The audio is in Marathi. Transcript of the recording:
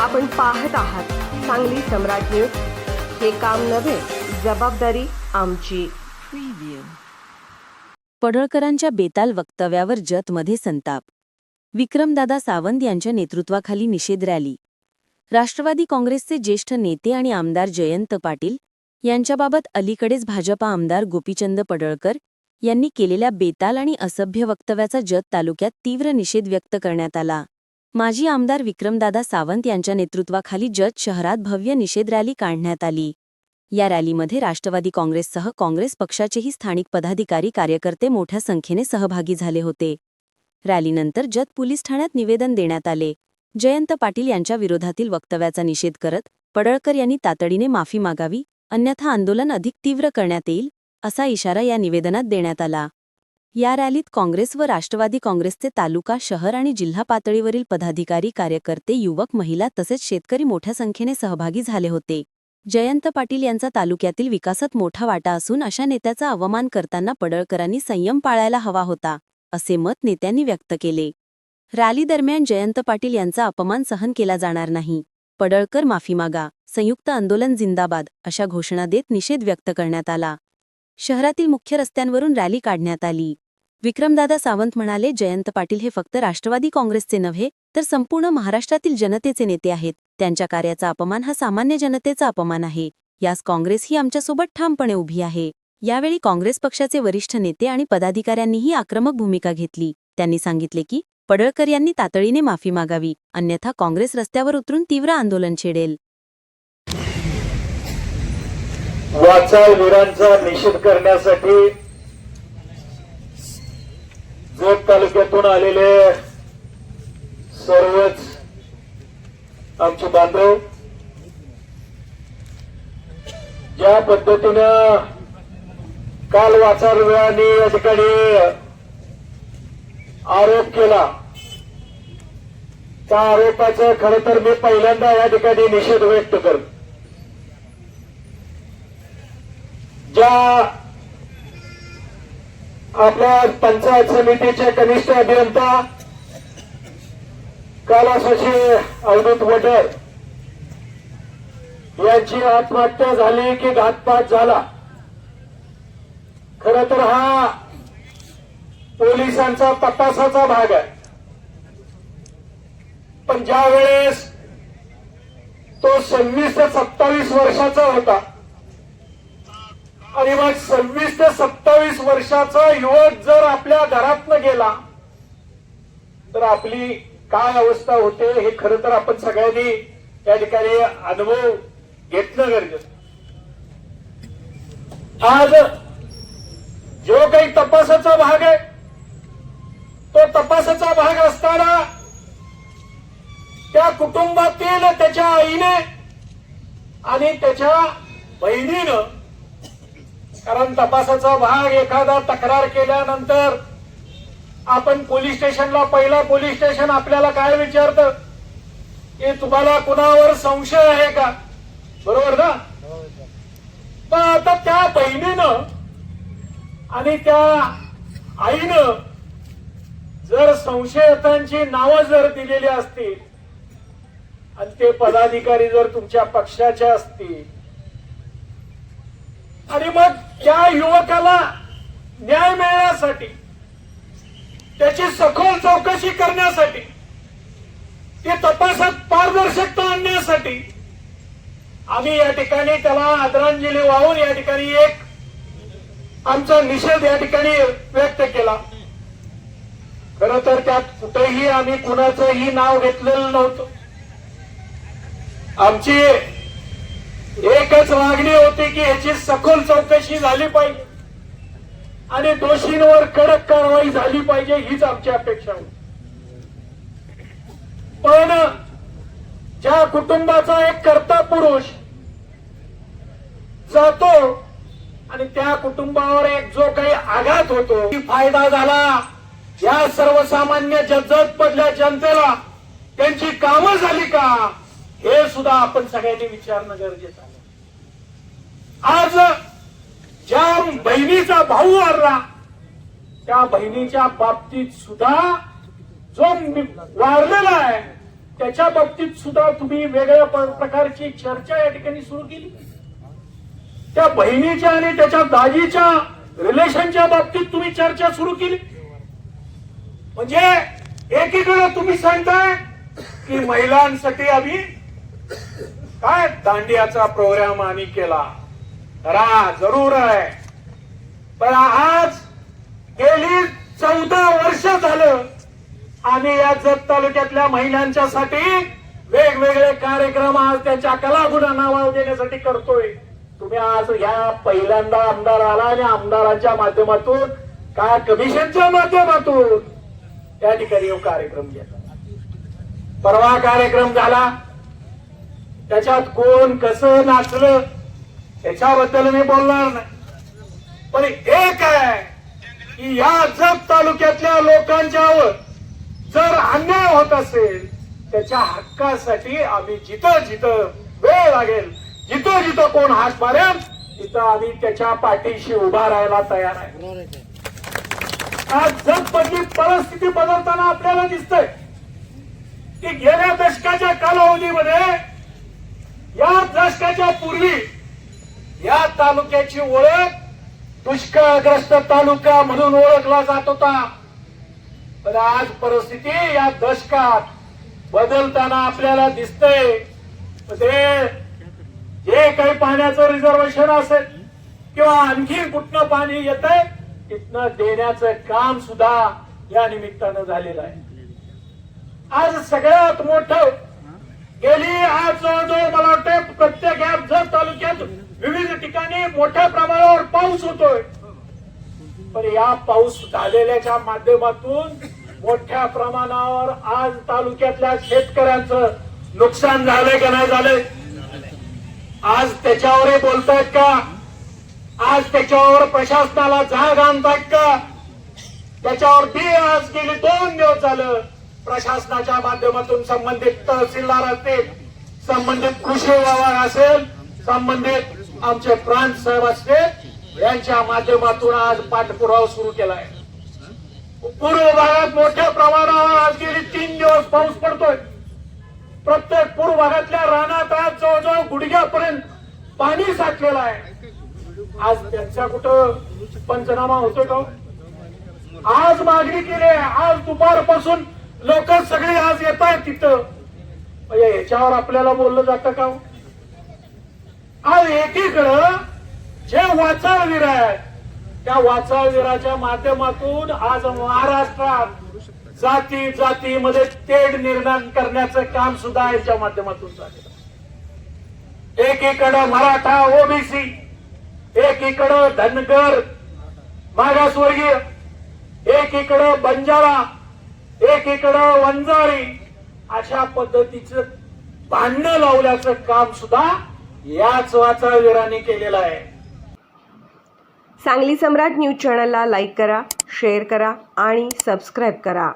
आपण पाहत आहात सांगली सम्राट न्यूज. हे काम नव्हे जबाबदारी आमची. पडळकरांच्या बेताल वक्तव्यावर जतमध्ये संताप. विक्रमदादा सावंत यांच्या नेतृत्वाखाली निषेध रॅली. राष्ट्रवादी काँग्रेसचे ज्येष्ठ नेते आणि आमदार जयंत पाटील यांच्याबाबत अलीकडेच भाजपा आमदार गोपीचंद पडळकर यांनी केलेल्या बेताल आणि असभ्य वक्तव्याचा जत तालुक्यात तीव्र निषेध व्यक्त करण्यात आला. माजी आमदार विक्रमदादा सावंत यांच्या नेतृत्वाखाली जत शहरात भव्य निषेध रॅली काढण्यात आली. या रॅलीमध्ये राष्ट्रवादी काँग्रेससह काँग्रेस पक्षाचेही स्थानिक पदाधिकारी कार्यकर्ते मोठ्या संख्येने सहभागी झाले होते. रॅलीनंतर जत पोलीस ठाण्यात निवेदन देण्यात आले. जयंत पाटील यांच्या विरोधातील वक्तव्याचा निषेध करत पडळकर यांनी तातडीने माफी मागावी अन्यथा आंदोलन अधिक तीव्र करण्यात येईल असा इशारा या निवेदनात देण्यात आला. या रॅलीत काँग्रेस व राष्ट्रवादी काँग्रेसचे तालुका शहर आणि जिल्हा पातळीवरील पदाधिकारी कार्यकर्ते युवक महिला तसेच शेतकरी मोठ्या संख्येने सहभागी झाले होते. जयंत पाटील यांचा तालुक्यातील विकासात मोठा वाटा असून अशा नेत्याचा अवमान करताना पडळकरांनी संयम पाळायला हवा होता असे मत नेत्यांनी व्यक्त केले. रॅली दरम्यान जयंत पाटील यांचा अपमान सहन केला जाणार नाही. पडळकर माफी मागा संयुक्त आंदोलन जिंदाबाद अशा घोषणा देत निषेध व्यक्त करण्यात आला. शहरातील मुख्य रस्त्यांवरून रॅली काढण्यात आली. विक्रमदादा सावंत म्हणाले जयंत पाटील हे फक्त राष्ट्रवादी काँग्रेसचे नव्हे तर संपूर्ण महाराष्ट्रातील जनतेचे नेते आहेत. त्यांच्या कार्याचा अपमान हा सामान्य जनतेचा अपमान आहे. यास काँग्रेस ही आमच्यासोबत ठामपणे उभी आहे. यावेळी काँग्रेस पक्षाचे वरिष्ठ नेते आणि पदाधिकाऱ्यांनीही आक्रमक भूमिका घेतली. त्यांनी सांगितले की पडळकर यांनी तातडीने माफी मागावी अन्यथा काँग्रेस रस्त्यावर उतरून तीव्र आंदोलन छेडेल. वाचाळ वीरांचा निषेध करण्यासाठी. जोग तालुक्यातून आलेले सर्वच आमचे बांधव ज्या पद्धतीनं काल वाचाळ वीरांनी या ठिकाणी आरोप केला त्या आरोपाचं खरं तर मी पहिल्यांदा या ठिकाणी निषेध व्यक्त करतो. ज्या आपल्या पंचायत समितीचे कनिष्ठ अभियंता कैलासाचे अवधूत वडर यांची आत्महत्या झाली की घातपात झाला. खर तर हा पोलिसांचा तपासाचा भाग आहे. पण ज्या वेळेस तो सव्वीस ते सत्तावीस वर्षाचा होता आणि मग सव्वीस ते सत्तावीस वर्षाचा युवक जर आपल्या घरातनं गेला तर आपली काय अवस्था होते हे खरं तर आपण सगळ्यांनी त्या ठिकाणी अनुभव घेतलं गरजेचं आज जो काही तपासाचा भाग आहे तो तपासाचा भाग असताना त्या कुटुंबातील त्याच्या आईने आणि त्याच्या बहिणीनं कारण तपासाचा भाग एखादा तक्रार केल्यानंतर आपण पोलीस स्टेशनला पहिला पोलीस स्टेशन आपल्याला काय विचारतं? की तुम्हाला कुणावर संशय आहे का? बरोबर ना? पण आता त्या बहिणीनं आणि त्या आईनं जर संशयितांची नावं जर दिलेली असतील आणि ते पदाधिकारी जर तुमच्या पक्षाचे असतील आणि मग त्या युवकाला न्याय मिळण्यासाठी त्याची सखोल चौकशी करण्यासाठी ते तपासात पारदर्शकता आणण्यासाठी आम्ही या ठिकाणी त्याला आदरांजली वाहून या ठिकाणी एक आमचा निषेध या ठिकाणी व्यक्त केला. खर तर त्यात कुठेही आम्ही कुणाचंही नाव घेतलेलं नव्हतं. आमची एकच मागणी होती की याची सखोल चौकशी झाली पाहिजे. आणि दोषींवर कडक कारवाई झाली पाहिजे हीच आमची अपेक्षा होती. पण ज्या कुटुंबाचा एक कर्ता पुरुष जातो आणि त्या कुटुंबावर एक जो काही आघात होतो की फायदा झाला. या सर्वसामान्य जज्जत पडल्या जनतेला त्यांची कामं झाली का? सुद्धा आपण सगळ्यांनी विचारणं गरजेचं आहे. आज ज्या बहिणीचा भाऊ वारला त्या बहिणीच्या बाबतीत सुद्धा जो वारलेला आहे त्याच्या बाबतीत सुद्धा तुम्ही वेगळ्या प्रकारची चर्चा या ठिकाणी सुरू केली. त्या बहिणीच्या आणि त्याच्या दाजीच्या रिलेशनच्या बाबतीत तुम्ही चर्चा सुरू केली. म्हणजे एकीकडे तुम्ही सांगताय की महिलांसाठी आम्ही काय दांडियाचा प्रोग्राम आम्ही केला? रा जरूर आहे. पण आज गेली चौदा वर्ष झालं आम्ही या जत तालुक्यातल्या महिलांच्यासाठी वेगवेगळे कार्यक्रम आज त्यांच्या कलागुणा नावावर देण्यासाठी करतोय. तुम्ही आज ह्या पहिल्यांदा आमदार आला आणि आमदारांच्या माध्यमातून काय कमिशनच्या माध्यमातून त्या ठिकाणी कार्यक्रम घेतला. परवा कार्यक्रम झाला. त्याच्यात कोण कसं नाचलं त्याच्याबद्दल मी बोलणार नाही. पण एक आहे की या जत तालुक्यातल्या लोकांच्यावर जर अन्याय होत असेल त्याच्या हक्कासाठी आम्ही जिथं जिथं वेळ लागेल जिथं जिथं कोण हात मारेल तिथं आम्ही त्याच्या पाठीशी उभा राहायला तयार आहे. आज जग परिस्थिती बदलताना आपल्याला दिसतंय की गेल्या दशकाच्या कालावधीमध्ये या दशकाच्या पूर्वी या तालुक्याची ओळख दुष्काळग्रस्त तालुका म्हणून ओळखला जात होता. पण आज परिस्थिती या दशकात बदलताना आपल्याला दिसतंय. ते जे काही पाण्याचं रिझर्वेशन असेल किंवा आणखी कुठनं पाणी येत आहे तिथनं देण्याचं काम सुद्धा या निमित्तानं झालेलं आहे. आज सगळ्यात मोठं गेली आज जवळजवळ मला वाटतं प्रत्येक या जत तालुक्यात विविध ठिकाणी मोठ्या प्रमाणावर पाऊस होतोय. पण या पाऊस झालेल्याच्या माध्यमातून मोठ्या प्रमाणावर आज तालुक्यातल्या शेतकऱ्यांचं नुकसान झालंय का नाही झालंय? आज त्याच्यावरही बोलतायत का? आज त्याच्यावर प्रशासनाला जाग आणतायत का? त्याच्यावर बी आज गेली दोन दिवस झालं. प्रशासनाच्या माध्यमातून संबंधित तहसीलदार असतील संबंधित कृषी विभाग असेल संबंधित आमचे प्रांत साहेब असतील यांच्या माध्यमातून आज पाठपुरावा सुरू केलाय. पूर्व भागात मोठ्या प्रमाणावर आज गेली तीन दिवस पाऊस पडतोय. प्रत्येक पूर्व भागातल्या रानात आज जवळजवळ गुडघ्यापर्यंत पाणी साठलेलं आहे. आज त्यांचा कुठं पंचनामा होतोय का हो? आज मागणी केली आहे. आज दुपारपासून लोक सगळे आज येत आहेत तिथं. म्हणजे याच्यावर आपल्याला बोललं जातं का हो? आज एकीकडं जे वाचाळवीर आहेत त्या वाचाळवीराच्या माध्यमातून आज महाराष्ट्रात जाती जातीमध्ये तेढ निर्माण करण्याचं काम सुद्धा याच्या माध्यमातून झालेलं एकीकडं मराठा ओबीसी एकीकडं धनगर मागासवर्गीय एकीकडं बंजारा एकीकडं वंजारी अशा पद्धतीचं भांडणं लावल्याचं काम सुद्धा याच वाचावीरांनी केलेलं आहे. सांगली सम्राट न्यूज चॅनलला लाईक करा शेअर करा आणि सबस्क्राईब करा.